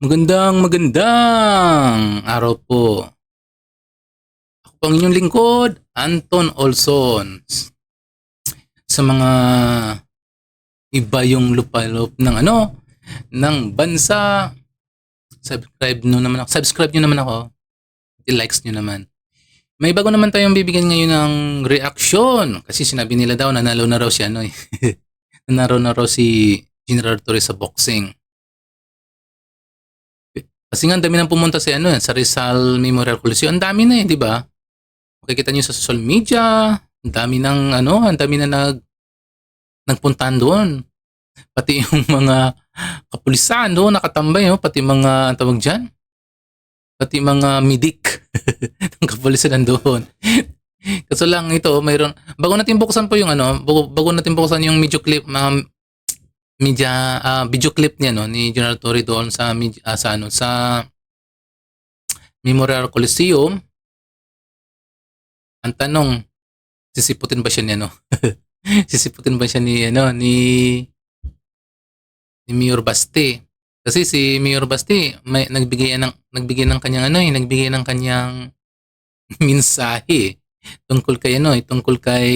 Magandang magandang araw po. Ako po ang inyong lingkod, Anton Olson. Sa mga iba yung lupalop ng ano, ng bansa, subscribe nyo naman ako. Subscribe nyo naman ako. I-likes nyo naman. May bago naman tayong bibigyan ngayon ng reaction. Kasi sinabi nila daw, nanalo na raw si ano eh. nanalo na raw si General Torres sa boxing. Kasi nga, ang dami nang pumunta sa ano, sa Rizal Memorial Coliseum. Ang dami na eh, di ba? Makikita nyo sa social media, ang dami ng ano, ang dami na nag nagpuntahan doon. Pati yung mga kapulisan doon nakatambay, oh, pati mga tawag diyan. Pati mga midik ng kapulisan nandoon. Kaso lang ito, mayroon bago natin buksan po yung ano, bago, bago natin buksan yung video clip, mga media ah, video clip niya no ni General Torre doon sa med- ah, sa ano sa Memorial Coliseum. Ang tanong, sisiputin ba siya niya no? sisiputin ba siya ni ano ni ni Mayor Basti? Kasi si Mayor Basti may nagbigay ng nagbigay ng kanyang ano eh, nagbigay ng kanyang mensahe tungkol kay ano eh, tungkol kay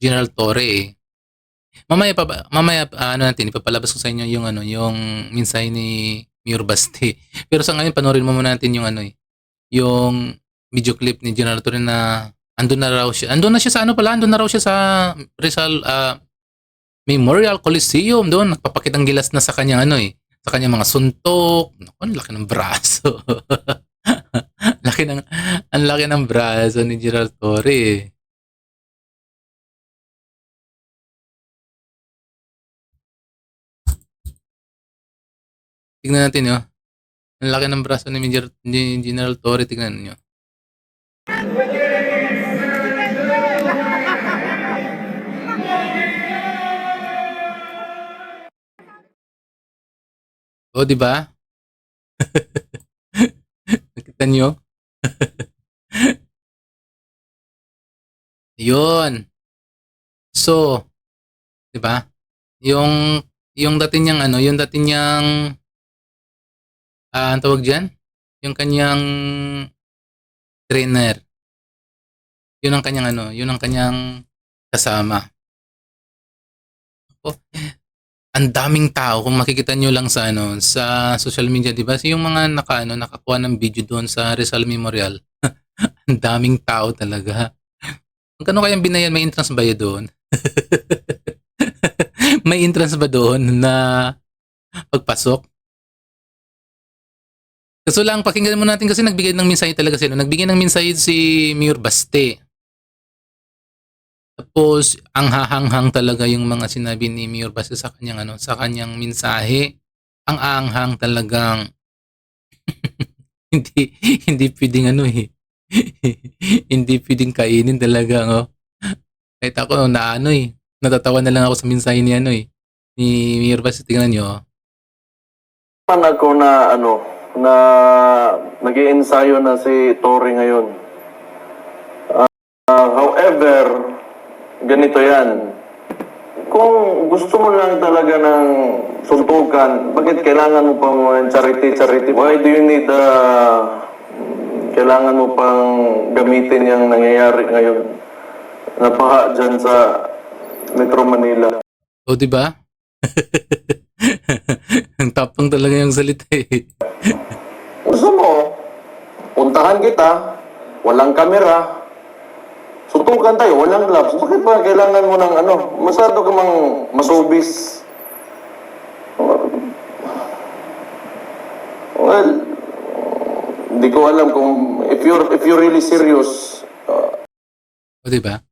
General Torre eh. Mamaya pa ba- mamaya ah, ano natin ipapalabas ko sa inyo yung ano yung mensahe ni Mayor Basti. Pero sa ngayon panoorin mo muna natin yung ano eh yung video clip ni General Torre na andun na raw siya. Andun na siya sa ano pala, andun na raw siya sa Rizal ah, Memorial Coliseum doon. Nagpapakitang gilas na sa kanyang ano eh. Sa kanyang mga suntok. Naku, ang laki ng braso. laki ng, ang laki ng braso ni Gerald Torre eh. Tignan natin yun. Ang laki ng braso ni, Major, ni General Torre. Tignan nyo. O, di ba? Nakita nyo? Yun. So, di ba? Yung, yung dati niyang ano, yung dati niyang, ah, ang tawag dyan? Yung kanyang trainer. Yun ang kanyang ano, yun ang kanyang kasama. Ako, ang daming tao kung makikita nyo lang sa ano sa social media, 'di ba? So, yung mga naka ano, nakakuha ng video doon sa Rizal Memorial. ang daming tao talaga. Magkano kayang binayan may entrance ba doon? may entrance ba doon na pagpasok? Kaso lang, pakinggan mo natin kasi nagbigay ng mensahe talaga sila. Nagbigay ng mensahe si Mayor Baste. Tapos, ang hahanghang talaga yung mga sinabi ni Mayor Baste sa kanyang, ano, sa kanyang mensahe. Ang aanghang talagang hindi hindi pwedeng ano eh. hindi pwedeng kainin talaga, oh. Kahit ako, na ano eh. Natatawa na lang ako sa mensahe ni ano eh. Ni Mayor Baste, tingnan nyo. oh. Man ako na ano na nag ensayo na si Tori ngayon. Ah, however, ganito yan. Kung gusto mo lang talaga ng suntukan, bakit kailangan mo pang charity, charity? Why do you need uh, kailangan mo pang gamitin yung nangyayari ngayon? Napaha dyan sa Metro Manila. O, di ba? Ang tapang talaga yung salita eh. Gusto mo, puntahan kita, walang kamera, suntukan tayo, walang gloves. Bakit ba kailangan mo ng ano? Masyado ka mang masubis. Well, hindi ko alam kung if you're if you're really serious, uh, O, di ba?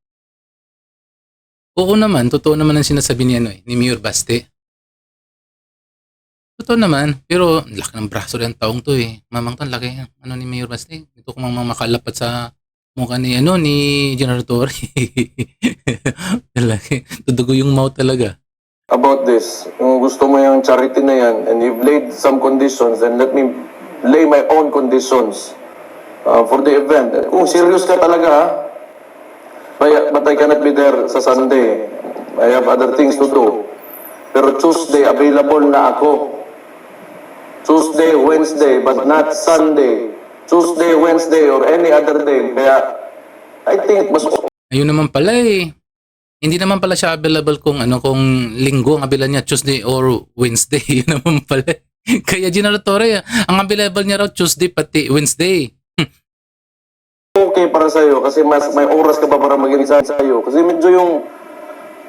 Oo naman, totoo naman ang sinasabi ni, ano, eh, ni Mayor Baste. Totoo naman, pero laki ng braso ng taong to eh. Mamang to, laki. Ano ni Mayor Baste? Ito kung mamang makalapat sa mukha ni, ano, ni General Torre. Laki. Tudugo yung mouth talaga. about this, kung gusto mo yung charity na yan, and you've laid some conditions, then let me lay my own conditions uh, for the event. Kung serious ka talaga, ha? But, but I cannot be there sa Sunday. I have other things to do. Pero Tuesday, available na ako. Tuesday, Wednesday, but not Sunday. Tuesday, Wednesday, or any other day. Kaya, I think mas Ayun naman pala eh. Hindi naman pala siya available kung ano kung linggo ang abila niya Tuesday or Wednesday. Yun naman pala. eh. Kaya General Torre, ang available niya raw Tuesday pati Wednesday. okay para sa'yo kasi mas may oras ka pa para mag-ensayo. Kasi medyo yung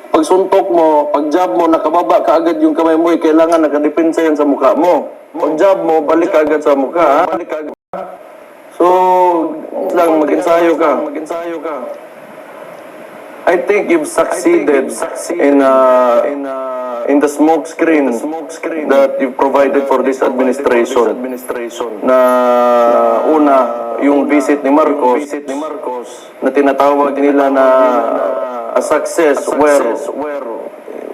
pagsuntok mo, pag job mo, nakababa ka agad yung kamay mo, eh, kailangan nakadepensa yan sa mukha mo. Job mo, balik ka agad sa mukha. ha? Balik agad. So, lang mag-ensayo ka. Mag-ensayo ka. I think you've succeeded in uh, in uh, in the smoke screen that you've provided for this administration. Na una yung visit ni Marcos na tinatawag nila na a success where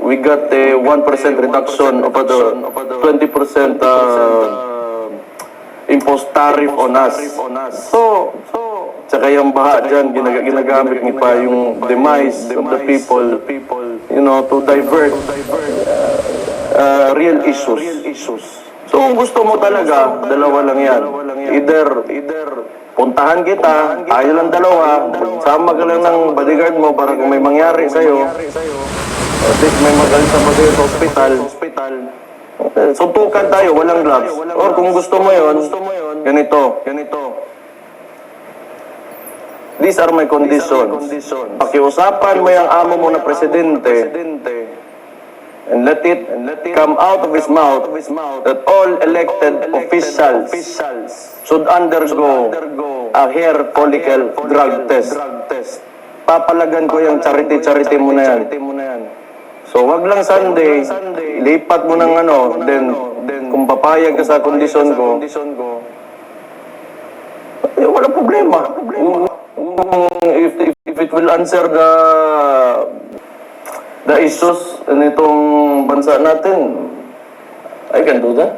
we got a 1% reduction of the 20% uh, imposed tariff on us. So, Tsaka yung baha dyan, ginag- ginagamit niya pa yung demise of the people, you know, to divert uh, real issues. So kung gusto mo talaga, dalawa lang yan. Either, either puntahan kita, tayo lang dalawa, sama ka lang ng bodyguard mo para kung may mangyari sa'yo, at least may magaling sa magaling sa hospital, eh, suntukan tayo, walang gloves. Or kung gusto mo yon, ganito, ganito. These are my conditions. Pakiusapan mo yung amo mo na presidente and let it come out of his mouth that all elected officials should undergo a hair follicle drug test. Papalagan ko yung charity-charity mo na yan. So wag lang Sunday, lipat mo ng ano, then, kung papayag ka sa kondisyon ko, eh, wala problema. If, if, if it will answer the the issues nitong bansa natin, I can do that.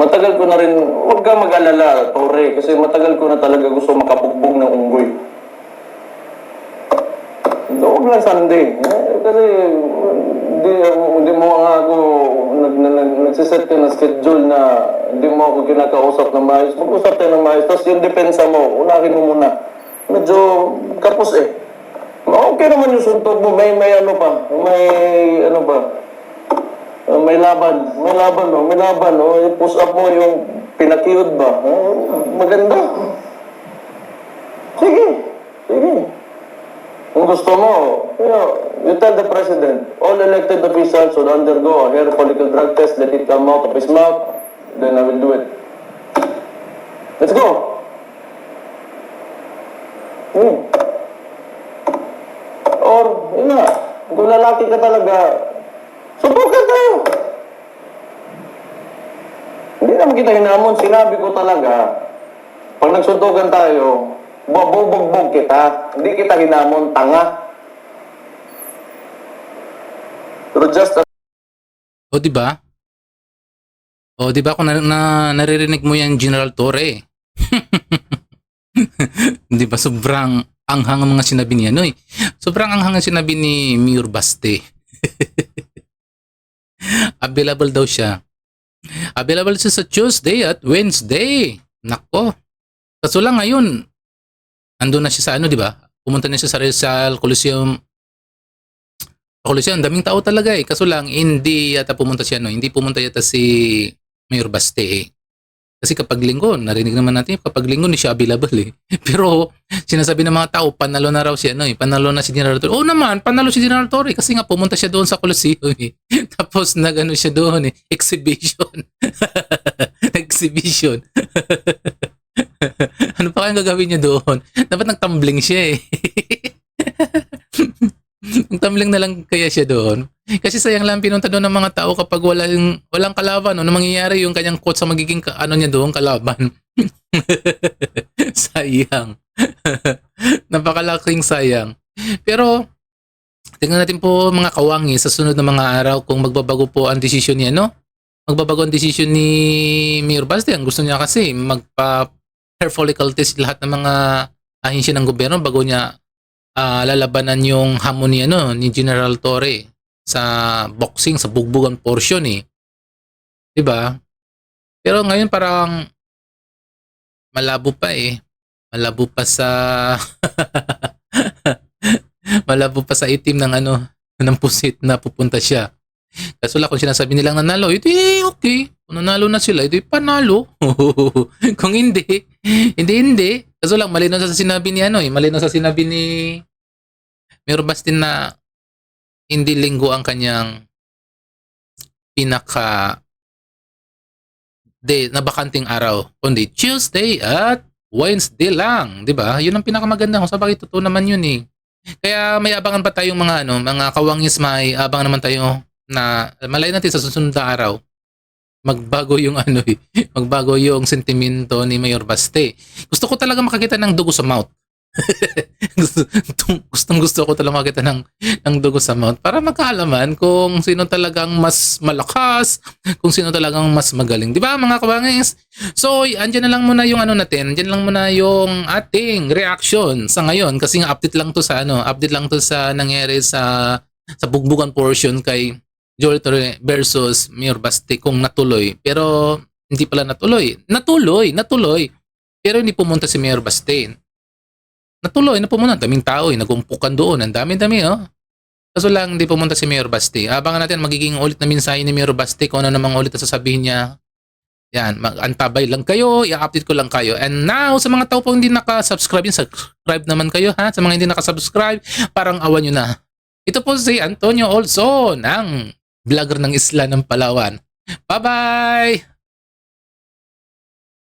Matagal ko na rin, huwag ka mag-alala, Tore, kasi matagal ko na talaga gusto makabugbog ng unggoy. Lang Sunday. Eh, kasi hindi, hindi mo nga ako nag, nag, nag, nagsiset ka ng schedule na hindi mo ako kinakausap ng maayos. Mag-usap tayo ng maayos. Tapos yung depensa mo, unahin mo muna. Medyo kapos eh. Okay naman yung suntok mo. May, may ano pa. May ano pa. Uh, may laban. May laban, no? May laban? Yung push up mo, yung pinakiyod ba? Uh, maganda. Gusto mo, you know, you tell the president, all elected officials should undergo a hair follicle drug test, let it come out of his mouth, then I will do it. Let's go! Hmm. Or, yun na, kung lalaki ka talaga, subukan tayo! Hindi naman kita hinamon, sinabi ko talaga, pag nagsuntukan tayo, babubugbog kita. Hindi kita hinamon, tanga. Pero just O di ba? O di ba kung na, na, naririnig mo yan General Torre? di ba sobrang anghang ang mga sinabi niya no eh. Sobrang anghang ang sinabi ni Mayor Baste. Available daw siya. Available siya sa Tuesday at Wednesday. Nako. Kaso lang ngayon, andun na siya sa ano, di ba? Pumunta na siya sa Rizal Coliseum Coliseum, daming tao talaga eh. Kaso lang, hindi yata pumunta siya, no? Hindi pumunta yata si Mayor Baste eh. Kasi kapag linggo, narinig naman natin, kapag linggo, hindi siya available eh. Pero, sinasabi ng mga tao, panalo na raw siya, no? Eh. Panalo na si General Torre. Oo naman, panalo si General Torre kasi nga pumunta siya doon sa Coliseum eh. Tapos, nagano siya doon eh. Exhibition. Exhibition. ano pa kayang gagawin niya doon? Dapat nagtumbling siya eh. Nagtumbling na lang kaya siya doon. Kasi sayang lang pinunta doon ng mga tao kapag walang, walang kalaban. Ano mangyayari yung kanyang quote sa magiging ka- ano niya doon, kalaban. sayang. Napakalaking sayang. Pero, tingnan natin po mga kawangi sa sunod na mga araw kung magbabago po ang desisyon niya, no? Magbabago ang desisyon ni Mayor Baste. Ang gusto niya kasi magpa hair follicle test lahat ng mga ahensya ng gobyerno bago niya ah, lalabanan yung hamon ni, ano, ni General Torre sa boxing, sa bugbugan portion eh. ba? Pero ngayon parang malabo pa eh. Malabo pa sa malabo pa sa itim ng ano ng pusit na pupunta siya. Kaso lang kung sinasabi nilang nanalo, edi okay. Kung nanalo na sila, edi panalo. kung hindi, hindi, hindi. Kaso lang, malinaw sa sinabi ni ano eh, malinaw sa sinabi ni Mayor Bastin na hindi linggo ang kanyang pinaka day na bakanting araw, kundi Tuesday at Wednesday lang, 'di ba? 'Yun ang pinakamaganda kung sa bagay totoo naman 'yun eh. Kaya may abangan pa tayong mga ano, mga kawangis may abangan naman tayo na malay natin sa susunod na araw magbago yung ano eh, magbago yung sentimento ni Mayor Baste. Gusto ko talaga makakita ng dugo sa mouth. gusto, gustong gusto ko talaga makita ng, ng dugo sa mouth para magkaalaman kung sino talagang mas malakas, kung sino talagang mas magaling. Di ba mga kabangis? So, andyan na lang muna yung ano natin, andyan lang muna yung ating reaction sa ngayon kasi nga update lang to sa ano, update lang to sa nangyari sa sa bugbugan portion kay Joel Torre versus Mayor Basti kung natuloy. Pero hindi pala natuloy. Natuloy, natuloy. Pero hindi pumunta si Mayor Basti. Natuloy na pumunta. Ang daming tao eh. Nagumpukan doon. Ang dami-dami oh. Kaso lang hindi pumunta si Mayor Basti. Abangan natin magiging ulit na mensahe ni Mayor Basti kung ano namang ulit na sasabihin niya. Yan, mag-antabay lang kayo, i-update ko lang kayo. And now, sa mga tao po hindi naka-subscribe, subscribe naman kayo ha. Sa mga hindi naka-subscribe, parang awan nyo na. Ito po si Antonio Olson, ang vlogger ng Isla ng Palawan. Bye-bye!